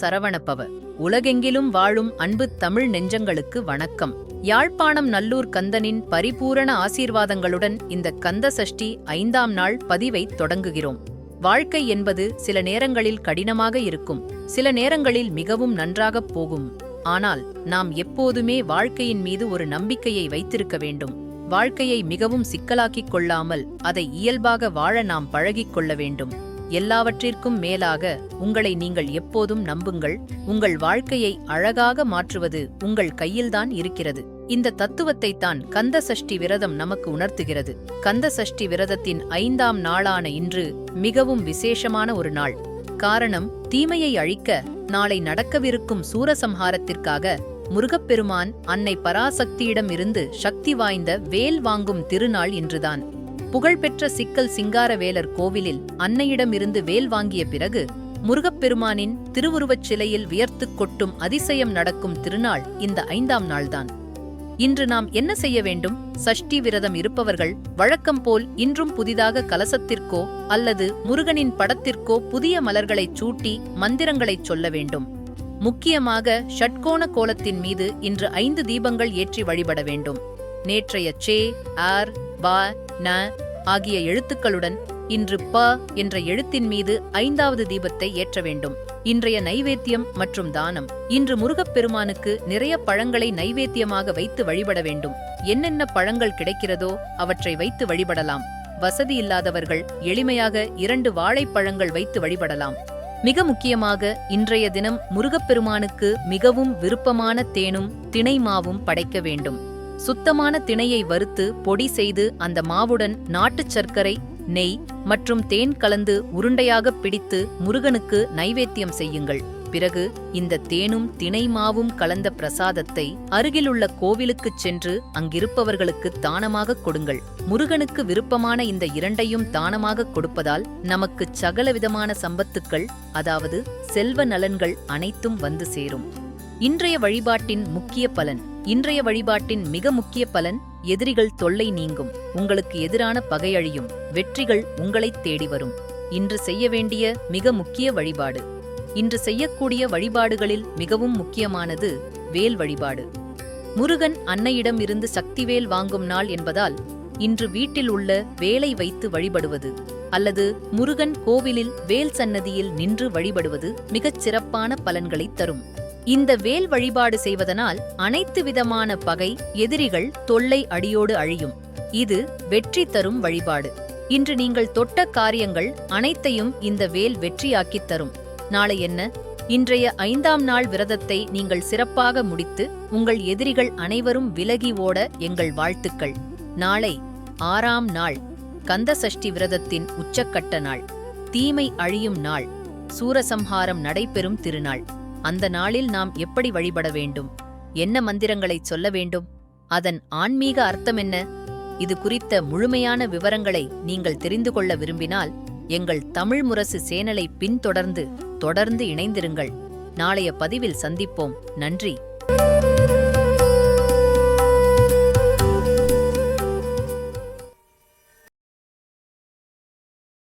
சரவணபவ உலகெங்கிலும் வாழும் அன்பு தமிழ் நெஞ்சங்களுக்கு வணக்கம். யாழ்ப்பாணம் நல்லூர் கந்தனின் பரிபூரண ஆசீர்வாதங்களுடன் இந்த கந்த சஷ்டி ஐந்தாம் நாள் பதிவை தொடங்குகிறோம். வாழ்க்கை என்பது சில நேரங்களில் கடினமாக இருக்கும் சில நேரங்களில் மிகவும் நன்றாகப் போகும். ஆனால் நாம் எப்போதுமே வாழ்க்கையின் மீது ஒரு நம்பிக்கையை வைத்திருக்க வேண்டும். வாழ்க்கையை மிகவும் சிக்கலாக்கிக் கொள்ளாமல் அதை இயல்பாக வாழ நாம் பழகிக் கொள்ள வேண்டும். எல்லாவற்றிற்கும் மேலாக உங்களை நீங்கள் எப்போதும் நம்புங்கள். உங்கள் வாழ்க்கையை அழகாக மாற்றுவது உங்கள் கையில்தான் இருக்கிறது. இந்த தத்துவத்தை தான் கந்த சஷ்டி விரதம் நமக்கு உணர்த்துகிறது. கந்த சஷ்டி விரதத்தின் ஐந்தாம் நாளான இன்று மிகவும் விசேஷமான ஒரு நாள். காரணம் தீமையை அழிக்க நாளை நடக்கவிருக்கும் சூரசம்ஹாரத்திற்காக முருகப்பெருமான் அன்னை பராசக்தியிடம் இருந்து சக்தி வாய்ந்த வேல் வாங்கும் திருநாள் இன்றுதான். புகழ்பெற்ற சிக்கல் சிங்காரவேலர் கோவிலில் அன்னையிடமிருந்து வேல் வாங்கிய பிறகு முருகப்பெருமானின் திருவுருவச் சிலையில் வியர்த்துக் கொட்டும் அதிசயம் நடக்கும் திருநாள் இந்த ஐந்தாம் நாள்தான். இன்று நாம் என்ன செய்ய வேண்டும்? சஷ்டி விரதம் இருப்பவர்கள் வழக்கம் போல் இன்றும் புதிதாக கலசத்திற்கோ அல்லது முருகனின் படத்திற்கோ புதிய மலர்களைச் சூட்டி மந்திரங்களைச் சொல்ல வேண்டும். முக்கியமாக ஷட்கோண கோலத்தின் மீது இன்று ஐந்து தீபங்கள் ஏற்றி வழிபட வேண்டும். நேற்றைய சே ஆர் வ ந ஆகிய எழுத்துக்களுடன் இன்று ப என்ற எழுத்தின் மீது ஐந்தாவது தீபத்தை ஏற்ற வேண்டும். இன்றைய நைவேத்தியம் மற்றும் தானம். இன்று முருகப்பெருமானுக்கு நிறைய பழங்களை நைவேத்தியமாக வைத்து வழிபட வேண்டும். என்னென்ன பழங்கள் கிடைக்கிறதோ அவற்றை வைத்து வழிபடலாம். வசதி இல்லாதவர்கள் எளிமையாக இரண்டு வாழைப்பழங்கள் வைத்து வழிபடலாம். மிக முக்கியமாக இன்றைய தினம் முருகப்பெருமானுக்கு மிகவும் விருப்பமான தேனும் திணைமாவும் படைக்க வேண்டும். சுத்தமான திணையை வறுத்து பொடி செய்து அந்த மாவுடன் நாட்டுச் சர்க்கரை நெய் மற்றும் தேன் கலந்து உருண்டையாக பிடித்து முருகனுக்கு நைவேத்தியம் செய்யுங்கள். பிறகு இந்த தேனும் திணை மாவும் கலந்த பிரசாதத்தை அருகிலுள்ள கோவிலுக்குச் சென்று அங்கிருப்பவர்களுக்கு தானமாக கொடுங்கள். முருகனுக்கு விருப்பமான இந்த இரண்டையும் தானமாக கொடுப்பதால் நமக்கு சகலவிதமான சம்பத்துக்கள் அதாவது செல்வ நலன்கள் அனைத்தும் வந்து சேரும். இன்றைய வழிபாட்டின் முக்கிய பலன். இன்றைய வழிபாட்டின் மிக முக்கிய பலன் எதிரிகள் தொல்லை நீங்கும். உங்களுக்கு எதிரான பகையழியும் வெற்றிகள் உங்களைத் தேடி வரும். இன்று செய்ய வேண்டிய மிக முக்கிய வழிபாடு. இன்று செய்யக்கூடிய வழிபாடுகளில் மிகவும் முக்கியமானது வேல் வழிபாடு. முருகன் அன்னையிடம் இருந்து சக்திவேல் வாங்கும் நாள் என்பதால் இன்று வீட்டில் உள்ள வேலை வைத்து வழிபடுவது அல்லது முருகன் கோவிலில் வேல் சன்னதியில் நின்று வழிபடுவது மிகச் சிறப்பான பலன்களைத் தரும். இந்த வேல் வழிபாடு செய்வதனால் அனைத்து விதமான பகை எதிரிகள் தொல்லை அடியோடு அழியும். இது வெற்றி தரும் வழிபாடு. இன்று நீங்கள் தொட்ட காரியங்கள் அனைத்தையும் இந்த வேல் வெற்றியாக்கித் தரும். நாளை என்ன? இன்றைய ஐந்தாம் நாள் விரதத்தை நீங்கள் சிறப்பாக முடித்து உங்கள் எதிரிகள் அனைவரும் விலகி ஓட எங்கள் வாழ்த்துக்கள். நாளை ஆறாம் நாள் கந்தசஷ்டி விரதத்தின் உச்சக்கட்ட நாள். தீமை அழியும் நாள். சூரசம்ஹாரம் நடைபெறும் திருநாள். அந்த நாளில் நாம் எப்படி வழிபட வேண்டும்? என்ன மந்திரங்களைச் சொல்ல வேண்டும்? அதன் ஆன்மீக அர்த்தம் என்ன? இது குறித்த முழுமையான விவரங்களை நீங்கள் தெரிந்து கொள்ள விரும்பினால் எங்கள் தமிழ் முரசு சேனலை பின்தொடர்ந்து தொடர்ந்து இணைந்திருங்கள். நாளைய பதிவில் சந்திப்போம். நன்றி.